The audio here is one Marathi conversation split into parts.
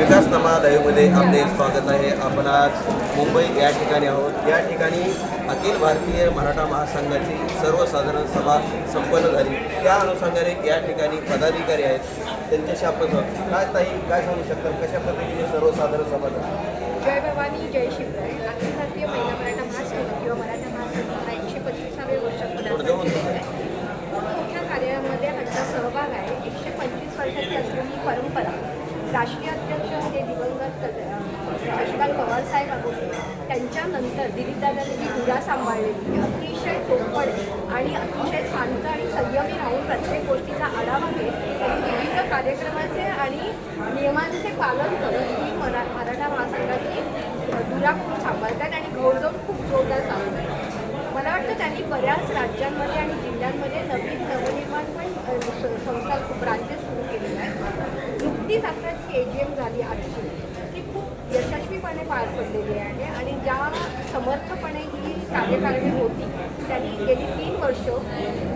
विकासनामा लाईव्हमध्ये आपले स्वागत आहे. आपण आज मुंबई या ठिकाणी आहोत. या ठिकाणी अखिल भारतीय मराठा महासंघाची सर्वसाधारण सभा संपन्न झाली. त्या अनुषंगाने या ठिकाणी पदाधिकारी आहेत. त्यांच्याशी आपण. काय ताई काय सांगू शकतात कशा पद्धतीने सर्वसाधारण सभा झाली? जय भवानी जय शिवराय. अखिल भारतीय महिला मराठा महासंघ किंवा मराठा महासंघ हा एकशे पंचवीसावे वर्ष थोडं जवळ पुढे खूप मोठ्या कार्यामध्ये आमचा सहभाग आहे एकशे पंचवीस वर्षाची असलेली परंपरा राष्ट्रीय अध्यक्ष हे दिवंगत शशिकांत पवार साहेब आगोटे त्यांच्यानंतर दिलीपदादांनी दुरा धुरा सांभाळलेली अतिशय चोपडे आणि अतिशय शांत आणि संयमी राहून प्रत्येक गोष्टीचा आढावा घेत त्यांनी विविध कार्यक्रमाचे आणि नियमांचे पालन करत ही मरा मराठा महासंघाची धुरा खूप सांभाळतात आणि घोडदौड खूप जोरदार चालवतात. मला वाटतं त्यांनी बऱ्याच राज्यांमध्ये आणि जिल्ह्यांमध्ये नवीन जी आजची ती खूप यशस्वीपणे पार पडलेली आहे आणि ज्या समर्थपणे ही कार्यकारिणी होती त्यांनी गेली तीन वर्ष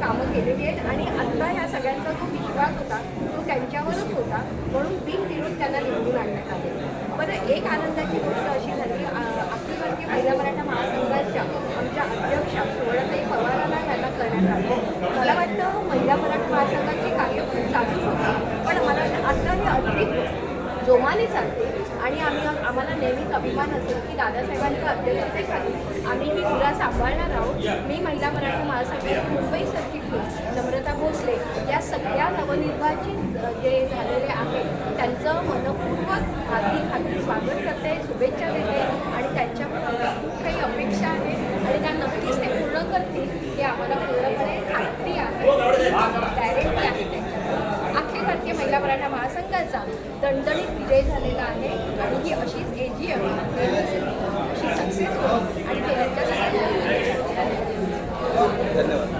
कामं केलेली आहेत आणि आत्ता ह्या सगळ्यांचा जो विश्वास होता तो त्यांच्यावरच होता. म्हणून बिनविरोध त्यांना निवडून आणण्यात आले. बरं एक आनंदाची गोष्ट अशी झाली अ, अखिल भारतीय महिला मराठा महासंघाच्या आमच्या अध्यक्षा सुवर्णताई पवारांना ह्याला करण्यात आलं मला वाटतं महिला मराठा महासंघाची कार्य खूप चालूच होती पण मला वाटतं आता हे अधिक जोमाने चालते. आणि आम्ही आम्हाला नेहमीच अभिमान असेल की दादासाहेबांच्या अध्यक्षतेखाली आम्ही ही मुला सांभाळणार आहोत. मी महिला मराठी महासंघाची मुंबई सर्किटली नम्रता भोसले या सगळ्या नवनिर्वाचित जे झालेले आहेत त्यांचं मनपूर्वक हाती हार्दिक स्वागत करते शुभेच्छा देते आणि त्यांच्या खूप काही अपेक्षा आहेत आणि त्या नक्कीच ते पूर्ण करतील हे आम्हाला पूर्णपणे खात्री आहे गॅरंटी आहे त्यांच्याकडून अखिल भारतीय महिला मराठा त्याचा दणदणीत विजय झालेला आहे आणि ही अशीच ए जी एम अशी सक्सेसफुल आणि ते त्यांच्या धन्यवाद.